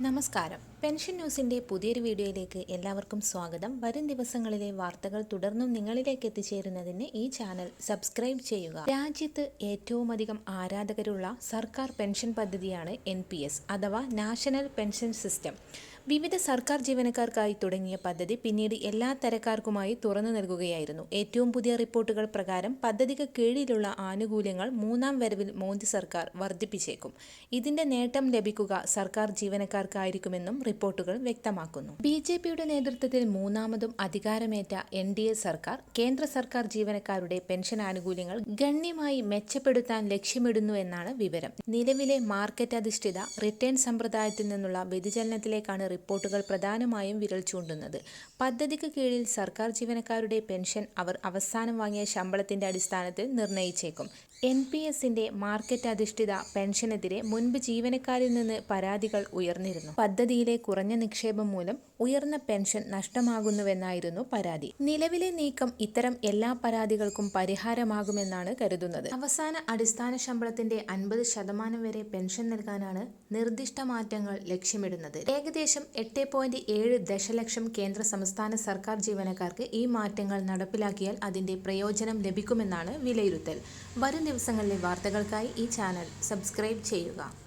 നമസ്കാരം. പെൻഷൻ ന്യൂസിന്റെ പുതിയൊരു വീഡിയോയിലേക്ക് എല്ലാവർക്കും സ്വാഗതം. വരും ദിവസങ്ങളിലെ വാർത്തകൾ തുടർന്നും നിങ്ങളിലേക്ക് എത്തിച്ചേരുന്നതിന് ഈ ചാനൽ സബ്സ്ക്രൈബ് ചെയ്യുക. രാജ്യത്ത് ഏറ്റവും അധികം ആരാധകരുള്ള സർക്കാർ പെൻഷൻ പദ്ധതിയാണ് എൻ അഥവാ നാഷണൽ പെൻഷൻ സിസ്റ്റം. വിവിധ സർക്കാർ ജീവനക്കാർക്കായി തുടങ്ങിയ പദ്ധതി പിന്നീട് എല്ലാ തരക്കാർക്കുമായി തുറന്നു നൽകുകയായിരുന്നു. ഏറ്റവും പുതിയ റിപ്പോർട്ടുകൾ പ്രകാരം പദ്ധതിക്ക് കീഴിലുള്ള ആനുകൂല്യങ്ങൾ മൂന്നാം വരവിൽ മോദി സർക്കാർ വർദ്ധിപ്പിച്ചേക്കും. ഇതിന്റെ നേട്ടം ലഭിക്കുക സർക്കാർ ജീവനക്കാർക്കായിരിക്കുമെന്നും റിപ്പോർട്ടുകൾ വ്യക്തമാക്കുന്നു. ബി ജെ പിയുടെ നേതൃത്വത്തിൽ മൂന്നാമതും അധികാരമേറ്റ എൻ ഡി എ സർക്കാർ കേന്ദ്ര സർക്കാർ ജീവനക്കാരുടെ പെൻഷൻ ആനുകൂല്യങ്ങൾ ഗണ്യമായി മെച്ചപ്പെടുത്താൻ ലക്ഷ്യമിടുന്നു എന്നാണ് വിവരം. നിലവിലെ മാർക്കറ്റ് അധിഷ്ഠിത റിട്ടേൺ സമ്പ്രദായത്തിൽ നിന്നുള്ള വ്യതിചലനത്തിലേക്കാണ് റിപ്പോർട്ടുകൾ പ്രധാനമായും വിരൽ ചൂണ്ടുന്നത്. പദ്ധതിക്ക് കീഴിൽ സർക്കാർ ജീവനക്കാരുടെ പെൻഷൻ അവർ അവസാനം വാങ്ങിയ ശമ്പളത്തിന്റെ അടിസ്ഥാനത്തിൽ നിർണയിച്ചേക്കും എൻ പി എസിന്റെ മാർക്കറ്റ് അധിഷ്ഠിത പെൻഷനെതിരെ മുൻപ് ജീവനക്കാരിൽ നിന്ന് പരാതികൾ ഉയർന്നിരുന്നു. പദ്ധതിയിലെ കുറഞ്ഞ നിക്ഷേപം മൂലം ഉയർന്ന പെൻഷൻ നഷ്ടമാകുന്നുവെന്നായിരുന്നു പരാതി. നിലവിലെ നീക്കം ഇത്തരം എല്ലാ പരാതികൾക്കും പരിഹാരമാകുമെന്നാണ് കരുതുന്നത്. അവസാന അടിസ്ഥാന ശമ്പളത്തിന്റെ അൻപത് ശതമാനം വരെ പെൻഷൻ നൽകാനാണ് നിർദ്ദിഷ്ട മാറ്റങ്ങൾ ലക്ഷ്യമിടുന്നത്. ഏകദേശം എട്ട് പോയിന്റ് ഏഴ് ദശലക്ഷം കേന്ദ്ര സംസ്ഥാന സർക്കാർ ജീവനക്കാർക്ക് ഈ മാറ്റങ്ങൾ നടപ്പിലാക്കിയാൽ അതിന്റെ പ്രയോജനം ലഭിക്കുമെന്നാണ് വിലയിരുത്തൽ. വരും ദിവസങ്ങളിലെ വാർത്തകൾക്കായി ഈ ചാനൽ സബ്സ്ക്രൈബ് ചെയ്യുക.